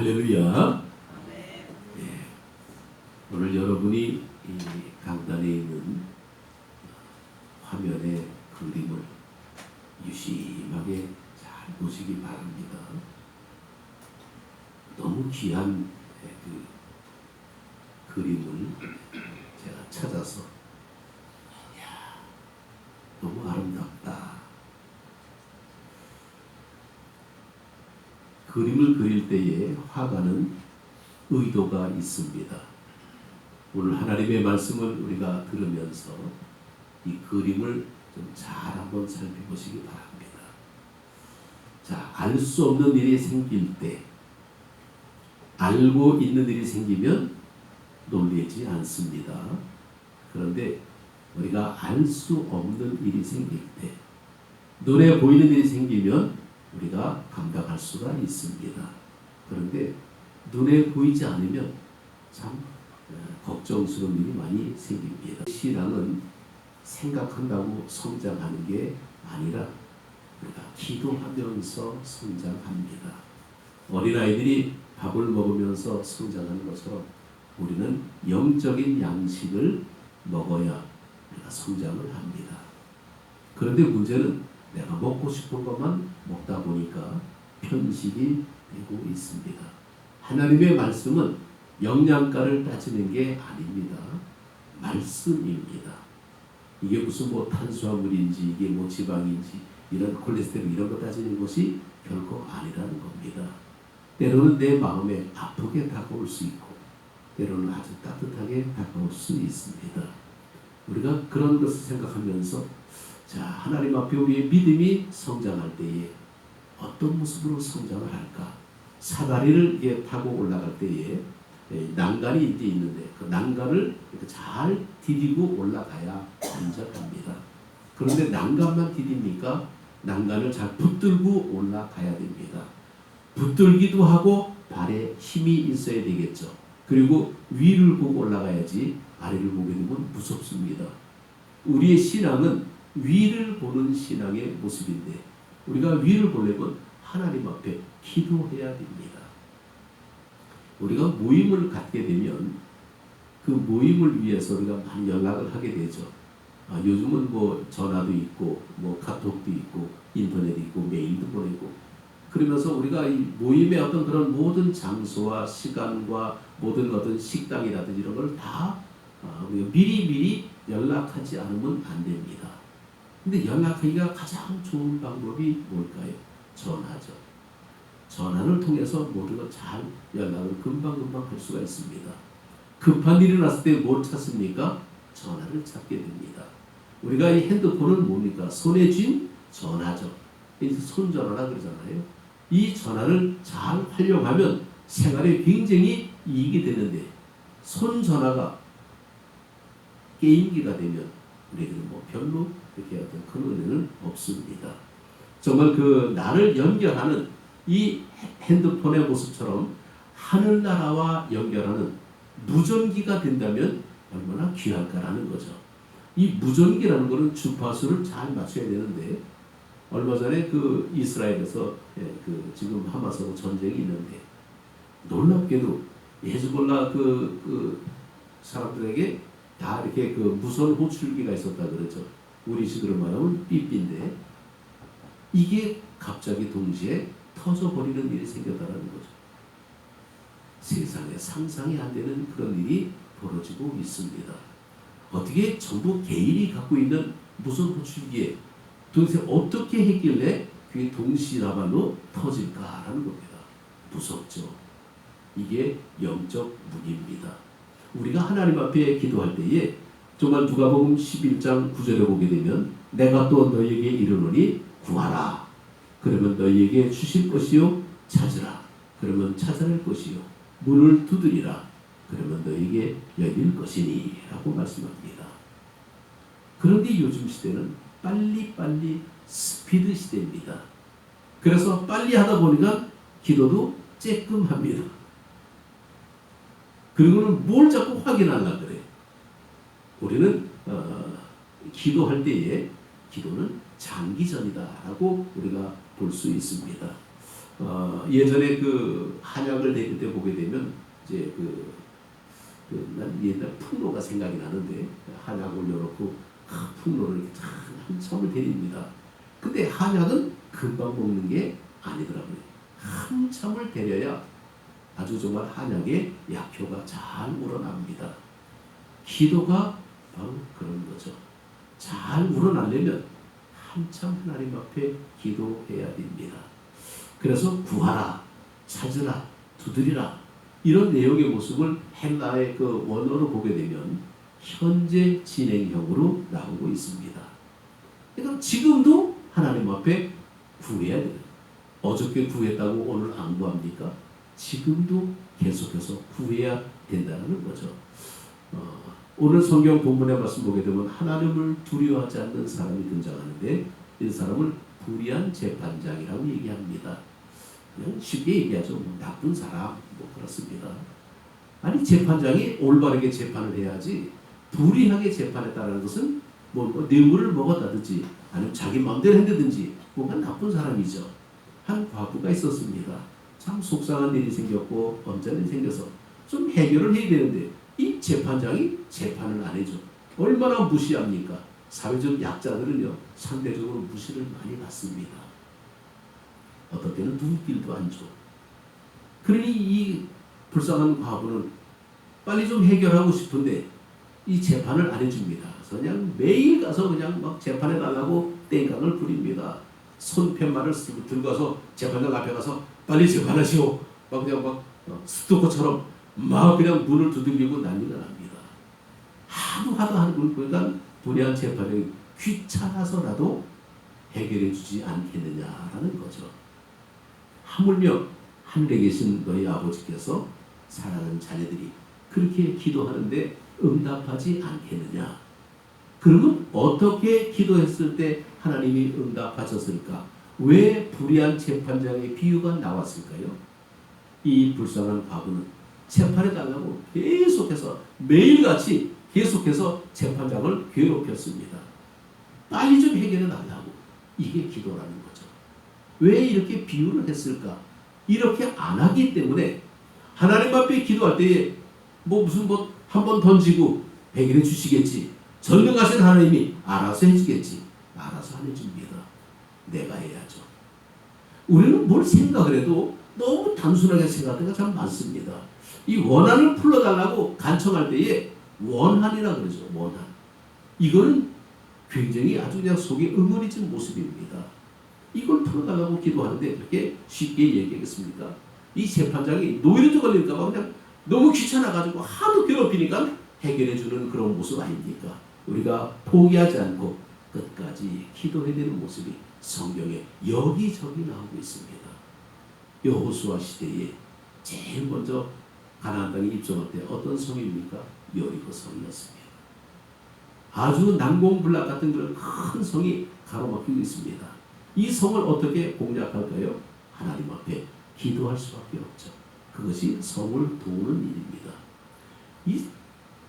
할렐루야. 예. 오늘 여러분이 이 강단에 있는 화면의 그림을 유심하게 잘 보시기 바랍니다. 너무 귀한 예, 그 그림을 제가 찾아서 너무 아름답다. 그림을 그릴 때에 화가는 의도가 있습니다. 오늘 하나님의 말씀을 우리가 들으면서 이 그림을 좀 잘 한번 살펴보시기 바랍니다. 자, 알 수 없는 일이 생길 때, 알고 있는 일이 생기면 놀라지 않습니다. 그런데 우리가 알 수 없는 일이 생길 때, 눈에 보이는 일이 생기면 우리가 감당할 수가 있습니다. 그런데 눈에 보이지 않으면 참 어, 걱정스러운 일이 많이 생깁니다. 신앙은 생각한다고 성장하는 게 아니라 우리가 기도하면서 성장합니다. 어린아이들이 밥을 먹으면서 성장하는 것처럼 우리는 영적인 양식을 먹어야 우리가 성장을 합니다. 그런데 문제는 내가 먹고 싶은 것만 먹다 보니까 편식이 되고 있습니다. 하나님의 말씀은 영양가를 따지는 게 아닙니다. 말씀입니다. 이게 무슨 뭐 탄수화물인지 이게 뭐 지방인지 이런 콜레스테롤 이런 거 따지는 것이 결코 아니라는 겁니다. 때로는 내 마음에 아프게 다가올 수 있고 때로는 아주 따뜻하게 다가올 수 있습니다. 우리가 그런 것을 생각하면서 자 하나님 앞에 우리의 믿음이 성장할 때에 어떤 모습으로 성장을 할까? 사다리를 이렇게 타고 올라갈 때에 예, 난간이 이제 있는데 그 난간을 잘 디디고 올라가야 안전합니다. 그런데 난간만 디딥니까? 난간을 잘 붙들고 올라가야 됩니다. 붙들기도 하고 발에 힘이 있어야 되겠죠. 그리고 위를 보고 올라가야지 아래를 보게 되면 무섭습니다. 우리의 신앙은 위를 보는 신앙의 모습인데 우리가 위를 보려면 하나님 앞에 기도해야 됩니다. 우리가 모임을 갖게 되면 그 모임을 위해서 우리가 많이 연락을 하게 되죠. 아, 요즘은 뭐 전화도 있고 뭐 카톡도 있고 인터넷 있고 메일도 보내고 그러면서 우리가 이 모임의 어떤 그런 모든 장소와 시간과 모든 어떤 식당이라든지 이런 걸다 아, 우리가 미리 미리 연락하지 않으면 안 됩니다. 근데 연락하기가 가장 좋은 방법이 뭘까요? 전화죠. 전화를 통해서 걸잘 연락을 금방금방 할 수가 있습니다. 급한 일이 났을 때 뭘 찾습니까? 전화를 찾게 됩니다. 우리가 이 핸드폰은 뭡니까? 손에 쥔 전화죠. 손전화라 그러잖아요. 이 전화를 잘 활용하면 생활에 굉장히 이익이 되는데 손전화가 게임기가 되면 우리들은 뭐 별로 그렇게 어떤 큰 은혜는 없습니다. 정말 그 나를 연결하는 이 핸드폰의 모습처럼 하늘나라와 연결하는 무전기가 된다면 얼마나 귀할까라는 거죠. 이 무전기라는 것은 주파수를 잘 맞춰야 되는데 얼마 전에 그 이스라엘에서 예, 그 지금 하마스하고 전쟁이 있는데 놀랍게도 예즈볼라 그, 그 사람들에게 다 이렇게 그 무선 호출기가 있었다 그러죠. 우리 식으로 말하면 삐삐인데 이게 갑자기 동시에 터져버리는 일이 생겼다는 거죠. 세상에 상상이 안 되는 그런 일이 벌어지고 있습니다. 어떻게 전부 개인이 갖고 있는 무선 호출기에 도대체 어떻게 했길래 그게 동시다발로 터질까라는 겁니다. 무섭죠. 이게 영적 무기입니다. 우리가 하나님 앞에 기도할 때에 정말 누가복음 11장 9절에 보게 되면 내가 또 너희에게 이르노니 구하라. 그러면 너희에게 주실 것이요 찾으라. 그러면 찾아낼 것이요 문을 두드리라. 그러면 너희에게 열릴 것이니 라고 말씀합니다. 그런데 요즘 시대는 빨리빨리 스피드 시대입니다. 그래서 빨리 하다 보니까 기도도 쬐끔합니다. 그리고는 뭘 자꾸 확인하려 그래. 우리는 어, 기도할 때에 기도는 장기전이다라고 우리가 볼 수 있습니다. 어, 예전에 그 한약을 대릴 때 보게 되면 이제 그, 그, 난 옛날 풍로가 생각이 나는데 한약을 올려놓고 아, 풍로를 이렇게 참 한참을 데립니다. 근데 한약은 금방 먹는 게 아니더라고요. 한참을 데려야 아주 정말 한약의 약효가 잘 우러납니다. 기도가 바로 그런 거죠. 잘 우러나려면 한참 하나님 앞에 기도해야 됩니다. 그래서 구하라, 찾으라, 두드리라 이런 내용의 모습을 헬라의 그 원어로 보게 되면 현재 진행형으로 나오고 있습니다. 그러니까 지금도 하나님 앞에 구해야 돼요. 어저께 구했다고 오늘 안 구합니까? 지금도 계속해서 구해야 된다는 거죠. 어, 오늘 성경 본문의 말씀 보게 되면 하나님을 두려워하지 않는 사람이 등장하는데 이 사람을 불의한 재판장이라고 얘기합니다. 그냥 쉽게 얘기하죠. 뭐 나쁜 사람 뭐 그렇습니다. 아니 재판장이 올바르게 재판을 해야지 불의하게 재판했다는 것은 뭐, 뭐 뇌물을 먹었다든지 아니면 자기 마음대로 했다든지 뭔가 나쁜 사람이죠. 한 과부가 있었습니다. 참 속상한 일이 생겼고 일이 생겨서 좀 해결을 해야 되는데 이 재판장이 재판을 안 해줘. 얼마나 무시합니까? 사회적 약자들은요 상대적으로 무시를 많이 받습니다. 어떨 때는 눈길도 안 줘. 그러니 이 불쌍한 과부는 빨리 좀 해결하고 싶은데 이 재판을 안 해줍니다. 그냥 매일 가서 그냥 막 재판해 달라고 땡깡을 부립니다. 손팻말을 쓰고 들고서 재판장 앞에 가서 빨리 재판하시오. 막 그냥 막 어, 스토커처럼 막 그냥 문을 두들기고 난리가 납니다. 하도 하도 하는 걸 보니까 불의한 재판이 귀찮아서라도 해결해 주지 않겠느냐라는 거죠. 하물며 하늘에 계신 너희 아버지께서 사랑하는 자녀들이 그렇게 기도하는데 응답하지 않겠느냐? 그러면 어떻게 기도했을 때 하나님이 응답하셨을까? 왜 불의한 재판장의 비유가 나왔을까요? 이 불쌍한 과부는 재판해 달라고 계속해서 매일같이 계속해서 재판장을 괴롭혔습니다. 빨리 좀 해결해 달라고. 이게 기도라는 거죠. 왜 이렇게 비유를 했을까? 이렇게 안 하기 때문에 하나님 앞에 기도할 때에 뭐 무슨 뭐 한 번 던지고 해결해 주시겠지. 전능하신 하나님이 알아서 해주겠지. 알아서 안 해줍니다. 내가 해야죠. 우리는 뭘 생각을 해도 너무 단순하게 생각할 때가 참 많습니다. 이 원한을 풀어달라고 간청할 때에 원한이라 그러죠. 원한. 이거는 굉장히 아주 그냥 속에 응어리진 모습입니다. 이걸 풀어달라고 기도하는데 그렇게 쉽게 얘기하겠습니까? 이 재판장이 노이로도 걸릴까봐 그냥 너무 귀찮아가지고 하도 괴롭히니까 해결해주는 그런 모습 아닙니까? 우리가 포기하지 않고 끝까지 기도해야 되는 모습이 성경에 여기저기 나오고 있습니다. 여호수아 시대에 제일 먼저 가나안 땅에 입성할 때 어떤 성입니까? 여리고 성이었습니다. 아주 난공불락 같은 그런 큰 성이 가로막히고 있습니다. 이 성을 어떻게 공략할까요? 하나님 앞에 기도할 수밖에 없죠. 그것이 성을 도우는 일입니다. 이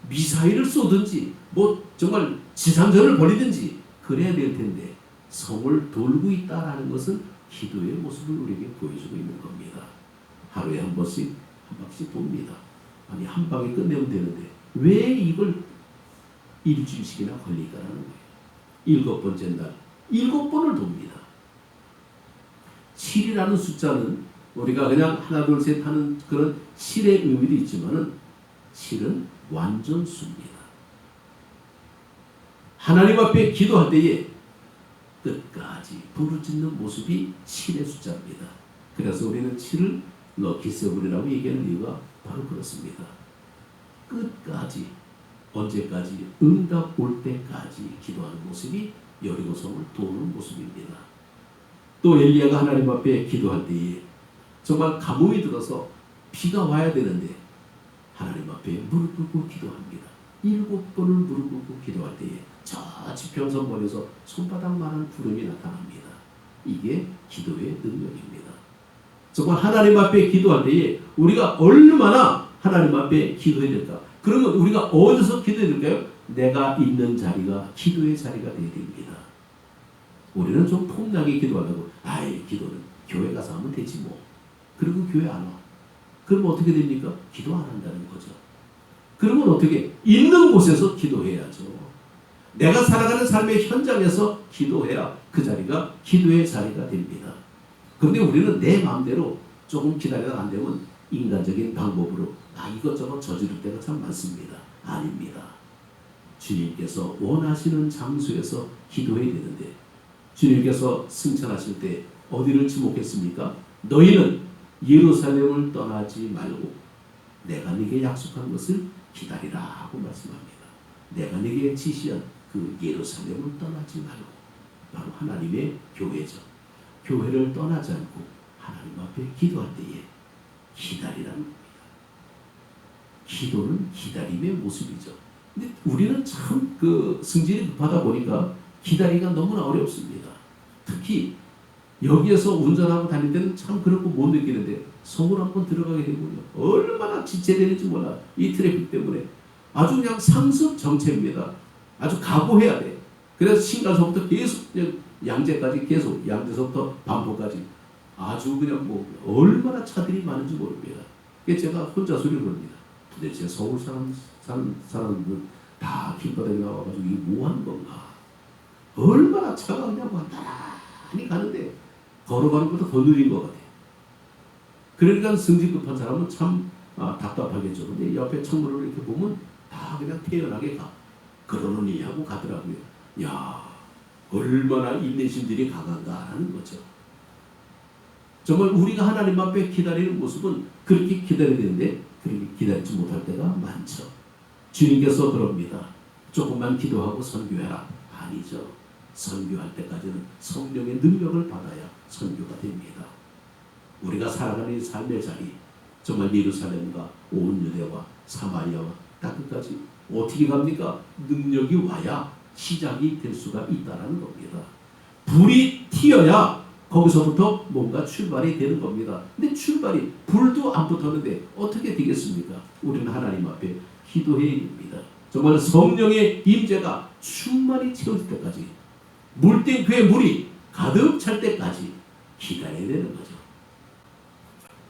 미사일을 쏘든지 뭐 정말 지상전을 벌이든지 그래야 될 텐데 성을 돌고 있다라는 것은 기도의 모습을 우리에게 보여주고 있는 겁니다. 하루에 한 번씩 한 방씩 봅니다. 아니 한 방에 끝내면 되는데 왜 이걸 일주일씩이나 걸릴까라는 거예요. 일곱 번째 날 일곱 번을 돕니다. 7이라는 숫자는 우리가 그냥 하나 둘 셋 하는 그런 실의 의미도 있지만은 실은 완전수입니다. 하나님 앞에 기도할 때에 끝까지 부르짖는 모습이 7의 숫자입니다. 그래서 우리는 7을 럭키세븐이라고 얘기하는 이유가 바로 그렇습니다. 끝까지 언제까지 응답 올 때까지 기도하는 모습이 여리고성을 도우는 모습입니다. 또 엘리야가 하나님 앞에 기도할 때에 정말 가뭄이 들어서 비가 와야 되는데 하나님 앞에 무릎 꿇고 기도합니다. 일곱 번을 무릎 꿇고 기도할 때에 저 지평선 멀리서 손바닥만한 구름이 나타납니다. 이게 기도의 능력입니다. 정말 하나님 앞에 기도할 때에 우리가 얼마나 하나님 앞에 기도해야 될까? 그러면 우리가 어디서 기도해야 될까요? 내가 있는 자리가 기도의 자리가 되어야 됩니다. 우리는 좀 폭나게 기도하려고 아이 기도는 교회 가서 하면 되지 뭐 그리고 교회 안 와. 그러면 어떻게 됩니까? 기도 안 한다는 거죠. 그러면 어떻게? 있는 곳에서 기도해야죠. 내가 살아가는 삶의 현장에서 기도해야 그 자리가 기도의 자리가 됩니다. 그런데 우리는 내 마음대로 조금 기다리다가 안 되면 인간적인 방법으로 아 이것저것 저지를 때가 참 많습니다. 아닙니다. 주님께서 원하시는 장소에서 기도해야 되는데 주님께서 승천하실 때 어디를 지목했습니까? 너희는 예루살렘을 떠나지 말고 내가 네게 약속한 것을 기다리라 하고 말씀합니다. 내가 네게 지시한 그 예루살렘을 떠나지 말고 바로 하나님의 교회죠. 교회를 떠나지 않고 하나님 앞에 기도할 때에 기다리라는 겁니다. 기도는 기다림의 모습이죠. 근데 우리는 참 그 승질이 급하다 보니까 기다리기가 너무나 어렵습니다. 특히 여기에서 운전하고 다닐 때는 참 그렇고 못 느끼는데 서울 한번 들어가게 되면요 얼마나 지체되는지 몰라 이 트래픽 때문에 아주 그냥 상습 정체입니다. 아주 각오해야 돼. 그래서 신가서부터 계속 그냥 양재까지 계속 양재서부터 반포까지 아주 그냥 뭐 얼마나 차들이 많은지 모릅니다. 그게 제가 혼자 소리를 부릅니다. 도대체 서울 사람 사는 사람들은 다 길바닥에 나와가지고 이게 뭐 하는 건가? 얼마나 차가 그냥 막 나란히 가는데 걸어가는 것보다 더 느린 것 같아요. 그러니까 승질 급한 사람은 참 아, 답답하겠죠. 근데 옆에 창문을 이렇게 보면 다 그냥 태연하게 가. 그러느니 하고 가더라고요. 야 얼마나 인내심들이 강한가라는 거죠. 정말 우리가 하나님 앞에 기다리는 모습은 그렇게 기다려야 되는데 그렇게 기다리지 못할 때가 많죠. 주님께서 그럽니다. 조금만 기도하고 선교해라. 아니죠. 선교할 때까지는 성령의 능력을 받아야 선교가 됩니다. 우리가 살아가는 이 삶의 자리, 정말 예루살렘과 온 유대와 사마리아와 땅끝까지 어떻게 갑니까? 능력이 와야 시작이 될 수가 있다는 겁니다. 불이 튀어야 거기서부터 뭔가 출발이 되는 겁니다. 근데 출발이 불도 안 붙었는데 어떻게 되겠습니까? 우리는 하나님 앞에 기도해야 됩니다. 정말 성령의 임재가 충만히 채워질 때까지 물땡크의 물이 가득 찰 때까지 기다려야 되는 거죠.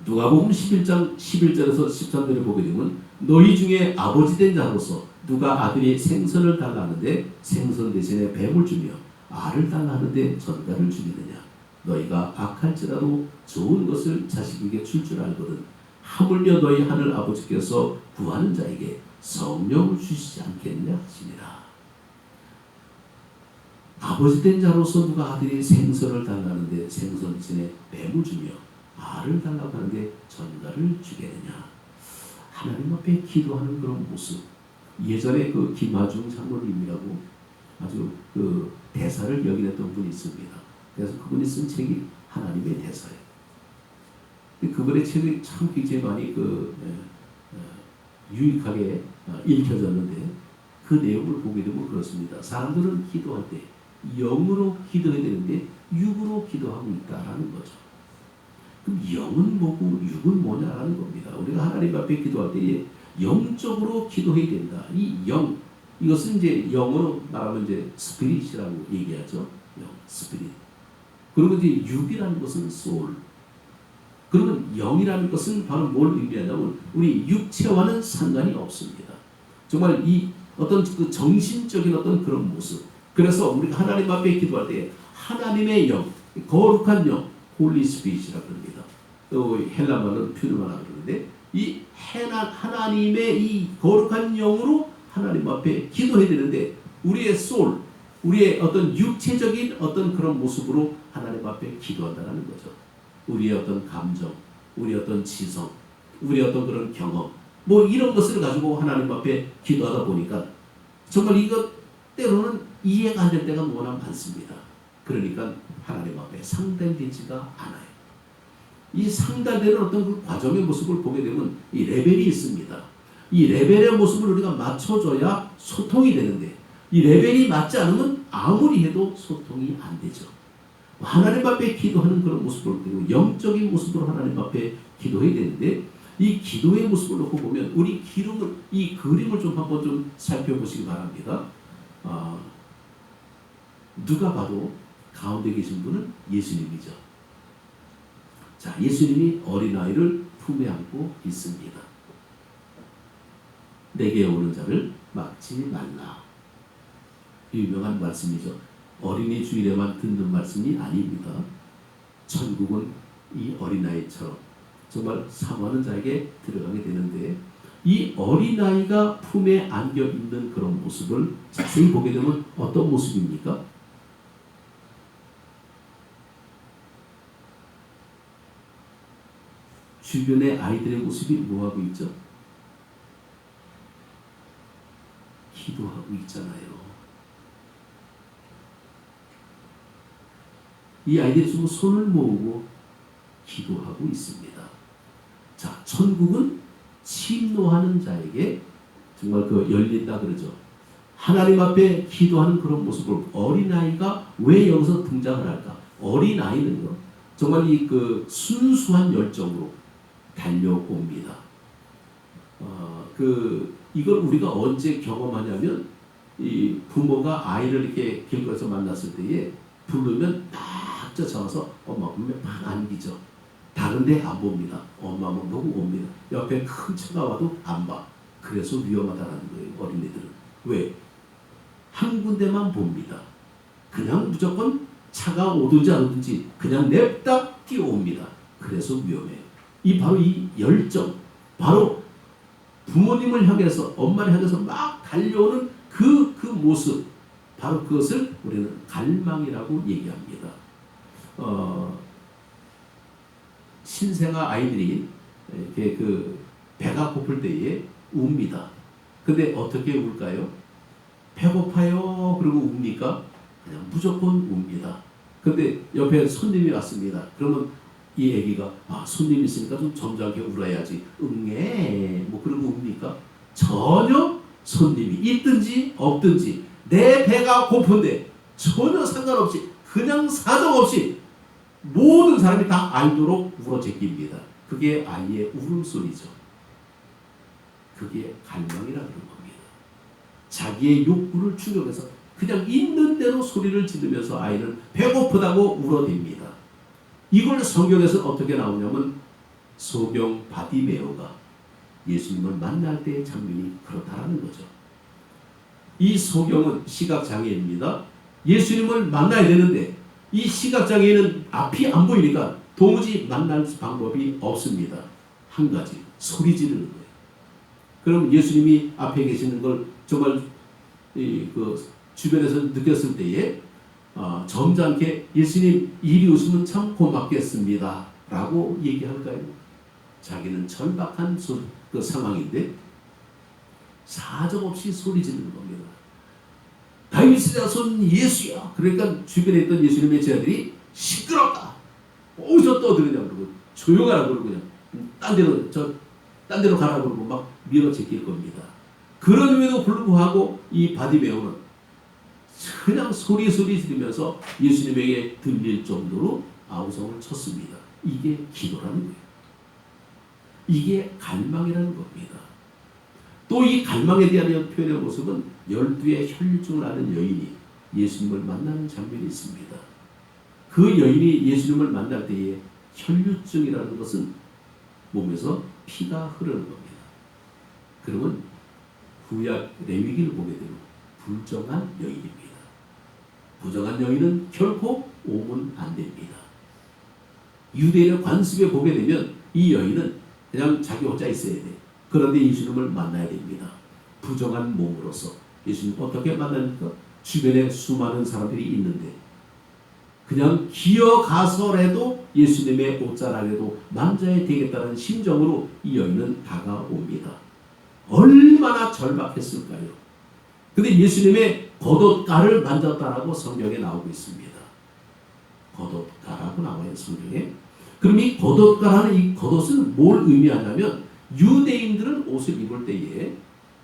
누가복음 11장 11절에서 13절을 보게 되면 너희 중에 아버지 된 자로서 누가 아들이 생선을 달라 하는데 생선 대신에 뱀을 주며 알을 달라 하는데 전가를 주겠느냐? 너희가 악할지라도 좋은 것을 자식에게 줄 줄 알거든 하물며 너희 하늘 아버지께서 구하는 자에게 성령을 주시지 않겠냐 하시니라. 아버지 된 자로서 누가 아들이 생선을 달라는데 생선 대신에 뱀을 주며 알을 달라고 하는데 전가를 주겠느냐? 하나님 앞에 기도하는 그런 모습 예전에 그 김하중 장로님이라고 아주 그 대사를 여기냈던 분이 있습니다. 그래서 그분이 쓴 책이 하나님의 대사예요. 그분의 책이 참 굉장히 많이 그 에, 에, 유익하게 어, 읽혀졌는데 그 내용을 보게 되면 그렇습니다. 사람들은 기도할 때 영으로 기도해야 되는데 육으로 기도하고 있다라는 거죠. 그럼 영은 뭐고 육은 뭐냐라는 겁니다. 우리가 하나님 앞에 기도할 때에 영적으로 기도해야 된다. 이 영, 이것은 이제 영어로 말하면 이제 스피릿이라고 얘기하죠. 영, 스피릿. 그리고 이제 육이라는 것은 소울. 그러면 영이라는 것은 바로 뭘 의미하냐면 우리 육체와는 상관이 없습니다. 정말 이 어떤 그 정신적인 어떤 그런 모습. 그래서 우리가 하나님 앞에 기도할 때 하나님의 영, 거룩한 영, 홀리 스피릿이라고 합니다. 또 헬라말은 퓨르마라고 그러는데 이 하나님의 이 거룩한 영으로 하나님 앞에 기도해야 되는데 우리의 소울, 우리의 어떤 육체적인 어떤 그런 모습으로 하나님 앞에 기도한다는 거죠. 우리의 어떤 감정, 우리 어떤 지성, 우리 어떤 그런 경험, 뭐 이런 것을 가지고 하나님 앞에 기도하다 보니까 정말 이것 때로는 이해가 안 될 때가 너무나 많습니다. 그러니까 하나님 앞에 상달되지가 않아요. 이 상달되는 어떤 그 과정의 모습을 보게 되면 이 레벨이 있습니다. 이 레벨의 모습을 우리가 맞춰줘야 소통이 되는데 이 레벨이 맞지 않으면 아무리 해도 소통이 안 되죠. 하나님 앞에 기도하는 그런 모습을 보고 영적인 모습으로 하나님 앞에 기도해야 되는데 이 기도의 모습을 놓고 보면 우리 기름을 이 그림을 좀 한번 좀 살펴보시기 바랍니다. 아, 누가 봐도 가운데 계신 분은 예수님이죠. 자, 예수님이 어린아이를 품에 안고 있습니다. 내게 오는 자를 막지 말라. 유명한 말씀이죠. 어린이 주일에만 듣는 말씀이 아닙니다. 천국은 이 어린아이처럼 정말 사모하는 자에게 들어가게 되는데 이 어린아이가 품에 안겨 있는 그런 모습을 자세히 보게 되면 어떤 모습입니까? 주변의 아이들의 모습이 뭐하고 있죠? 기도하고 있잖아요. 이 아이들이 지금 손을 모으고 기도하고 있습니다. 자, 천국은 침노하는 자에게 정말 그 열린다 그러죠. 하나님 앞에 기도하는 그런 모습을 어린아이가 왜 여기서 등장을 할까? 어린아이는요, 정말 이 그 순수한 열정으로 달려옵니다. 어, 그 이걸 우리가 언제 경험하냐면 이 부모가 아이를 이렇게 길거리에서 만났을 때에 부르면 딱 쫓아와서 엄마 몸에 팍 안기죠. 다른데 안 봅니다. 엄마만 보고 옵니다. 옆에 큰 차가 와도 안 봐. 그래서 위험하다는 거예요. 어린이들은 왜? 한 군데만 봅니다. 그냥 무조건 차가 오든지 안 오든지 그냥 냅다 뛰어옵니다. 그래서 위험해요. 이 바로 이 열정, 바로 부모님을 향해서 엄마를 향해서 막 달려오는 그, 그 모습, 바로 그것을 우리는 갈망이라고 얘기합니다. 어, 신생아 아이들이 이렇게 그 배가 고플 때에 웁니다. 근데 어떻게 울까요? 배고파요. 그리고 웁니까? 그냥 무조건 웁니다. 근데 옆에 손님이 왔습니다. 그러면 이 애기가 아 손님 있으니까 좀 점잖게 울어야지 응애 뭐 그러고 웁니까? 전혀 손님이 있든지 없든지 내 배가 고픈데 전혀 상관없이 그냥 사정없이 모든 사람이 다 알도록 울어 제낍니다. 그게 아이의 울음소리죠. 그게 갈망이라는 겁니다. 자기의 욕구를 충족해서 그냥 있는 대로 소리를 지르면서 아이는 배고프다고 울어댑니다. 이걸 성경에서 어떻게 나오냐면 소경 바디메오가 예수님을 만날 때의 장면이 그렇다라는 거죠. 이 소경은 시각장애입니다. 예수님을 만나야 되는데 이 시각장애는 앞이 안 보이니까 도무지 만날 방법이 없습니다. 한 가지 소리 지르는 거예요. 그럼 예수님이 앞에 계시는 걸 정말 이 그 주변에서 느꼈을 때에 어, 점잖게 예수님 이리 오시면 참 고맙겠습니다. 라고 얘기할까요? 자기는 절박한 소, 그 상황인데 사정없이 소리 지르는 겁니다. 다윗의 자손 예수야. 그러니까 주변에 있던 예수님의 제자들이 시끄럽다. 어디서 떠들으냐 그러고 조용하라 그러고 그냥 딴 데로 저 딴 데로 가라 그러고 막 밀어 제낄 겁니다. 그럼에도 불구하고 이 바디메오는 그냥 소리 소리 지르면서 예수님에게 들릴 정도로 아우성을 쳤습니다. 이게 기도라는 거예요. 이게 갈망이라는 겁니다. 또 이 갈망에 대한 표현의 모습은 열두의 혈류증을 앓은 여인이 예수님을 만나는 장면이 있습니다. 그 여인이 예수님을 만날 때에 혈류증이라는 것은 몸에서 피가 흐르는 겁니다. 그러면 구약 레위기를 보게 되면 불정한 여인입니다. 부정한 여인은 결코 오면 안 됩니다. 유대인의 관습에 보게 되면 이 여인은 그냥 자기 혼자 있어야 돼. 그런데 예수님을 만나야 됩니다. 부정한 몸으로서 예수님 어떻게 만납니까? 주변에 수많은 사람들이 있는데 그냥 기어가서라도 예수님의 옷자락에도 만져야 되겠다는 심정으로 이 여인은 다가옵니다. 얼마나 절박했을까요? 근데 예수님의 겉옷가를 만졌다라고 성경에 나오고 있습니다. 겉옷가라고 나와요 성경에. 그럼 이 겉옷가라는 이 겉옷은 뭘 의미하냐면 유대인들은 옷을 입을 때에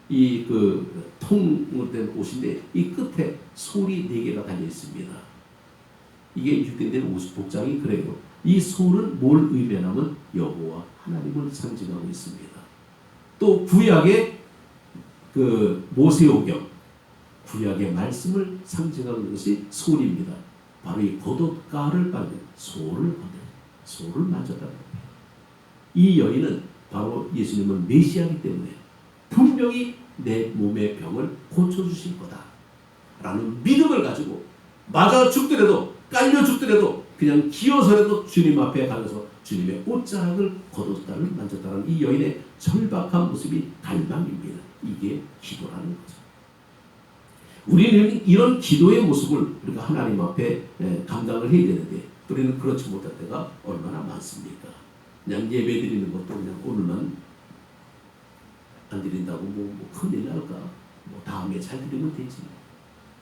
이 그 통으로 된 옷인데 이 끝에 소리 네 개가 달려 있습니다. 이게 유대인들 옷 복장이 그래요. 이 소는 뭘 의미하냐면 여호와 하나님을 상징하고 있습니다. 또 구약의 그 모세오경 구약의 말씀을 상징하는 것이 소입니다. 바로 이 겉옷가를 빨는 소를 받는 소를 거예요. 이 여인은 바로 예수님은 메시아이기 때문에 분명히 내 몸의 병을 고쳐주실 거다. 라는 믿음을 가지고 맞아 죽더라도 깔려 죽더라도 그냥 기어서라도 주님 앞에 가면서 주님의 옷자락을 걷었다는 만졌다는 이 여인의 절박한 모습이 갈망입니다. 이게 기도라는 거죠. 우리는 이런 기도의 모습을 우리가 하나님 앞에 에, 감당을 해야 되는데 우리는 그렇지 못할 때가 얼마나 많습니까? 그냥 예배 드리는 것도 그냥 오늘만 안 드린다고 뭐, 뭐 큰일 날까? 뭐 다음에 잘 드리면 되지.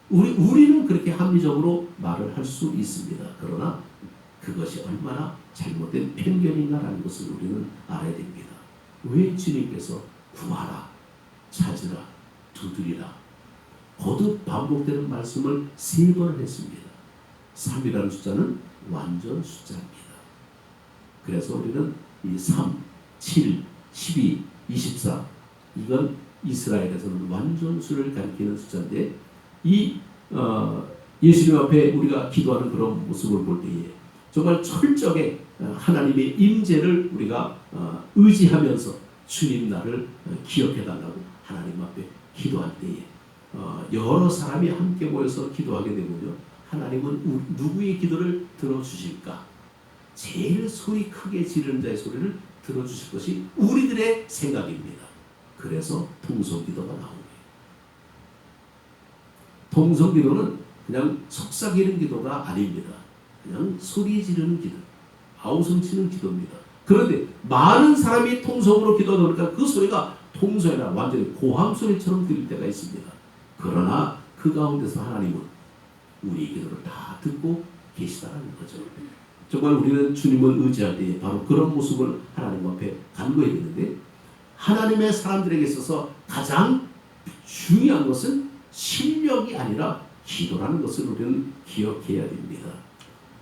우리 우리는 그렇게 합리적으로 말을 할 수 있습니다. 그러나 그것이 얼마나 잘못된 편견인가라는 것을 우리는 알아야 됩니다. 왜 주님께서 구하라, 찾으라, 두드리라 거듭 반복되는 말씀을 세 번을 했습니다. 3이라는 숫자는 완전 숫자입니다. 그래서 우리는 이 3, 7, 12, 24 이건 이스라엘에서는 완전수를 가리키는 숫자인데 이 어, 예수님 앞에 우리가 기도하는 그런 모습을 볼 때에 정말 철저하게 어, 하나님의 임재를 우리가 어, 의지하면서 주님 나를 어, 기억해달라고 하나님 앞에 기도할 때에 어, 여러 사람이 함께 모여서 기도하게 되면요 하나님은 우- 누구의 기도를 들어주실까? 제일 소리 크게 지르는 자의 소리를 들어주실 것이 우리들의 생각입니다. 그래서 통성기도가 나온 거예요. 통성기도는 그냥 속삭이는 기도가 아닙니다. 그냥 소리 지르는 기도, 아우성치는 기도입니다. 그런데 많은 사람이 통성으로 기도하다 보니까 그 소리가 통성이나 완전히 고함 소리처럼 들릴 때가 있습니다. 그러나 그 가운데서 하나님은 우리 기도를 다 듣고 계시다는 거죠. 정말 우리는 주님을 의지할 때 바로 그런 모습을 하나님 앞에 간구해야 되는데 하나님의 사람들에게 있어서 가장 중요한 것은 실력이 아니라 기도라는 것을 우리는 기억해야 됩니다.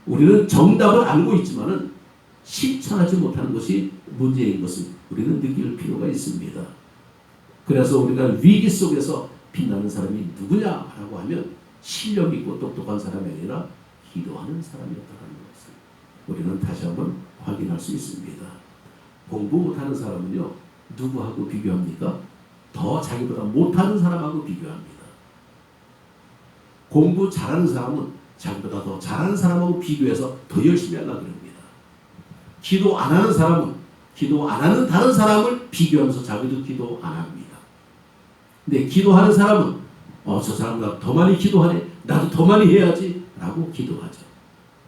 우리는 정답을 알고 있지만은 실천하지 못하는 것이 문제인 것을 우리는 느낄 필요가 있습니다. 그래서 우리가 위기 속에서 빛나는 사람이 누구냐 라고 하면 실력 있고 똑똑한 사람이 아니라 기도하는 사람이었다는 것을 우리는 다시 한번 확인할 수 있습니다. 공부 못하는 사람은요 누구하고 비교합니까? 더 자기보다 못하는 사람하고 비교합니다. 공부 잘하는 사람은 자기보다 더 잘하는 사람하고 비교해서 더 열심히 하려고 그럽니다. 기도 안 하는 사람은 기도 안 하는 다른 사람을 비교하면서 자기도 기도 안 합니다. 근데 기도하는 사람은 어, 저 사람보다 더 많이 기도하네. 나도 더 많이 해야지. 라고 기도하죠.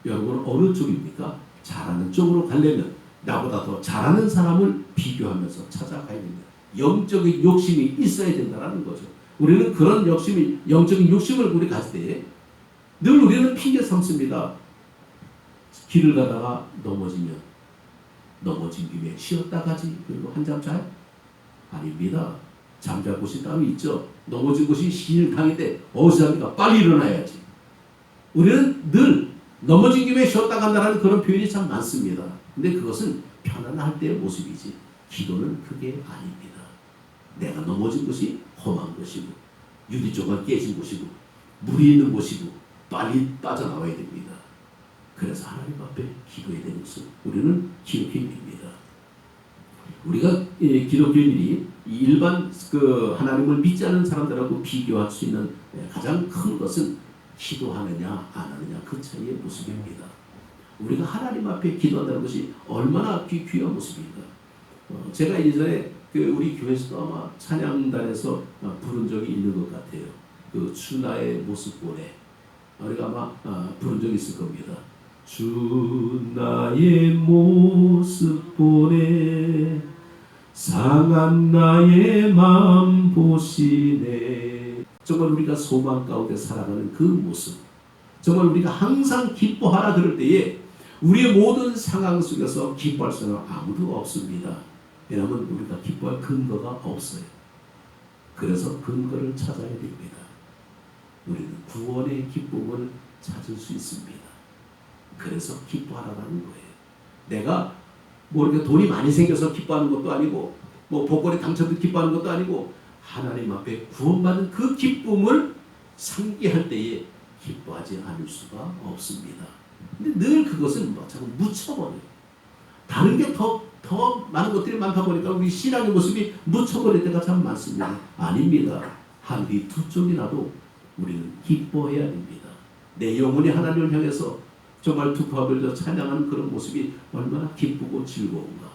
여러분 어느 쪽입니까? 잘하는 쪽으로 가려면 나보다 더 잘하는 사람을 비교하면서 찾아가야 됩니다. 영적인 욕심이 있어야 된다는 거죠. 우리는 그런 욕심이 영적인 욕심을 우리 가질 때에 늘 우리는 핑계 삼습니다. 길을 가다가 넘어지면 넘어진 김에 쉬었다 가지 그리고 한잠 자요? 아닙니다. 잠잘 곳이 따로 있죠. 넘어진 곳이 신일당일 때 어디서 합니까? 빨리 일어나야지. 우리는 늘 넘어진 김에 쉬었다 간다는 그런 표현이 참 많습니다. 근데 그것은 편안할 때의 모습이지 기도는 그게 아닙니다. 내가 넘어진 곳이 험한 곳이고 유리조가 깨진 곳이고 물이 있는 곳이고 빨리 빠져나와야 됩니다. 그래서 하나님 앞에 기도해야 되는 것을 우리는 됩니다. 우리가 예, 기독교인들이 이 일반 그 하나님을 믿지 않는 사람들하고 비교할 수 있는 예, 가장 큰 것은 기도하느냐 안 하느냐 그 차이의 모습입니다. 우리가 하나님 앞에 기도한다는 것이 얼마나 귀, 귀한 모습인가. 어, 제가 예전에 그 우리 교회에서도 아마 찬양단에서 어, 부른 적이 있는 것 같아요. 그 주나의 모습 보내. 우리가 아마 어, 부른 적이 있을 겁니다. 주 나의 모습 보내 상한 나의 마음 보시네. 정말 우리가 소망 가운데 살아가는 그 모습. 정말 우리가 항상 기뻐하라 그럴 때에 우리의 모든 상황 속에서 기뻐할 수는 아무도 없습니다. 왜냐하면 우리가 기뻐할 근거가 없어요. 그래서 근거를 찾아야 됩니다. 우리는 구원의 기쁨을 찾을 수 있습니다. 그래서 기뻐하라는 거예요. 내가 뭐 이렇게 돈이 많이 생겨서 기뻐하는 것도 아니고 뭐 복권에 당첨돼 기뻐하는 것도 아니고 하나님 앞에 구원받은 그 기쁨을 상기할 때에 기뻐하지 않을 수가 없습니다. 근데 늘 그것은 뭐 자꾸 묻혀버려요. 다른 게 더 더 많은 것들이 많다 보니까 우리 신앙의 모습이 묻혀버릴 때가 참 많습니다. 아닙니다. 하늘이 두 쪽이 나도 우리는 기뻐해야 됩니다. 내 영혼이 하나님을 향해서 정말 두파하면서 찬양하는 그런 모습이 얼마나 기쁘고 즐거운가.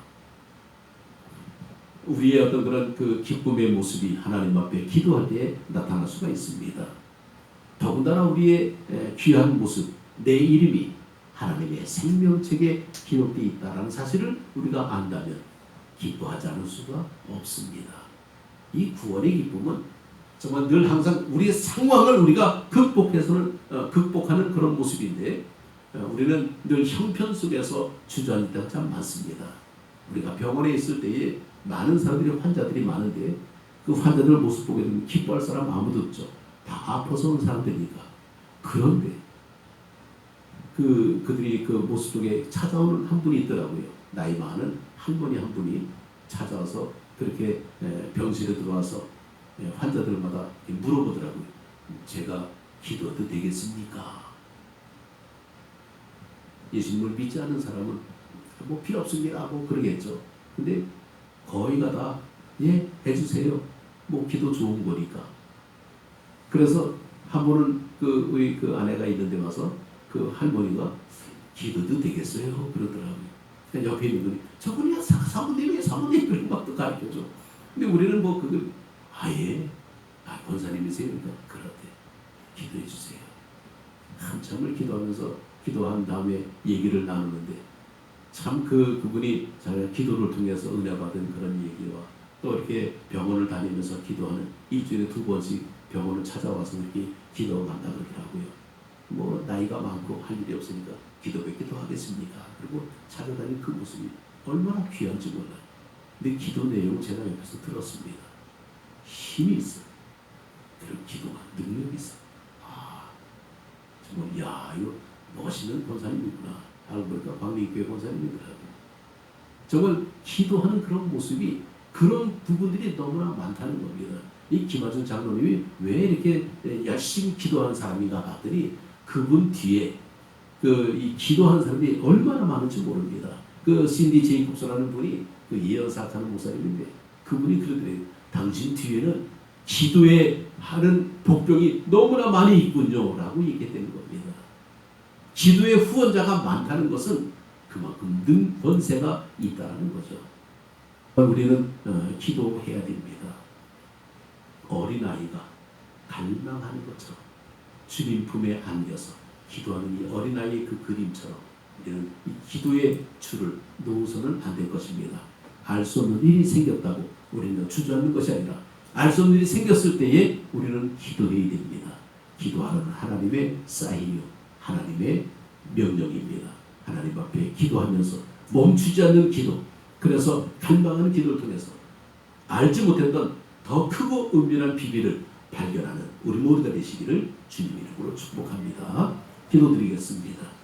우리의 어떤 그런 그 기쁨의 모습이 하나님 앞에 기도할 때에 나타날 수가 있습니다. 더군다나 우리의 에, 귀한 모습, 내 이름이 하나님의 생명책에 기록되어 있다는 사실을 우리가 안다면 기뻐하지 않을 수가 없습니다. 이 구원의 기쁨은 정말 늘 항상 우리의 상황을 우리가 극복해서는 어, 극복하는 그런 모습인데 어, 우리는 늘 형편 속에서 주저앉을 때가 참 많습니다. 우리가 병원에 있을 때에 많은 사람들이 환자들이 많은데 그 환자들 모습 보게 되면 기뻐할 사람 아무도 없죠. 다 아파서 온 사람들이니까. 그런데 그 그들이 그 모습 속에 찾아오는 한 분이 있더라고요. 나이 많은 할머니 한 분이 찾아와서 그렇게 에, 병실에 들어와서 에, 환자들마다 물어보더라고요. 제가 기도해도 되겠습니까? 예수님을 믿지 않는 사람은 뭐 필요 없습니다. 뭐 그러겠죠. 근데 거의가 다 예, 해주세요. 뭐 기도 좋은 거니까. 그래서 한 번은 그 우리 그 아내가 있는데 와서 그 할머니가 기도도 되겠어요 그러더라고요. 그냥 옆에 있는 분이 저분이야 사- 사모님이야 사모님 그런 것도 가르쳐줘. 근데 우리는 뭐 그걸 아예 아 권사님이세요 그러니까 그렇대 기도해 주세요. 한참을 기도하면서 기도한 다음에 얘기를 나누는데 참 그 그분이 자기가 기도를 통해서 은혜 받은 그런 얘기와 또 이렇게 병원을 다니면서 기도하는 일주일에 두 번씩 병원을 찾아와서 이렇게 기도 간다 그러더라고요. 뭐 나이가 많고 할 일이 없으니까 기도밖에 더 하겠습니까? 그리고 찾아다니는 그 모습이 얼마나 귀한지 몰라요. 근데 기도 내용 제가 옆에서 들었습니다. 힘이 있어. 그리고 기도가 능력이 있어. 아 정말 야 이거 멋있는 권사님이구나. 알고 보니까 광림교회 권사님이더라고요. 정말 기도하는 그런 모습이 그런 부분들이 너무나 많다는 겁니다. 이 김하준 장로님이 왜 이렇게 열심히 기도하는 사람인가 봤더니 그분 뒤에 그 이 기도하는 사람이 얼마나 많은지 모릅니다. 그 신디 제이콥스라는 분이 그 예언사하는 목사님인데 그분이 그러더래요. 당신 뒤에는 기도에 하는 복병이 너무나 많이 있군요 라고 얘기했다는 겁니다. 기도의 후원자가 많다는 것은 그만큼 능 권세가 있다는 거죠. 우리는 어, 기도해야 됩니다. 어린아이가 갈망하는 것처럼 주님 품에 안겨서 기도하는 이 어린아이의 그 그림처럼 우리는 이 기도의 줄을 놓아서는 안 될 것입니다. 알 수 없는 일이 생겼다고 우리는 주저앉는 것이 아니라 알 수 없는 일이 생겼을 때에 우리는 기도해야 됩니다. 기도하는 하나님의 사인이요 하나님의 명령입니다. 하나님 앞에 기도하면서 멈추지 않는 기도 그래서 갈망하는 기도를 통해서 알지 못했던 더 크고 은밀한 비밀을 발견하는 우리 모두가 되시기를 주님 이름으로 축복합니다. 기도드리겠습니다.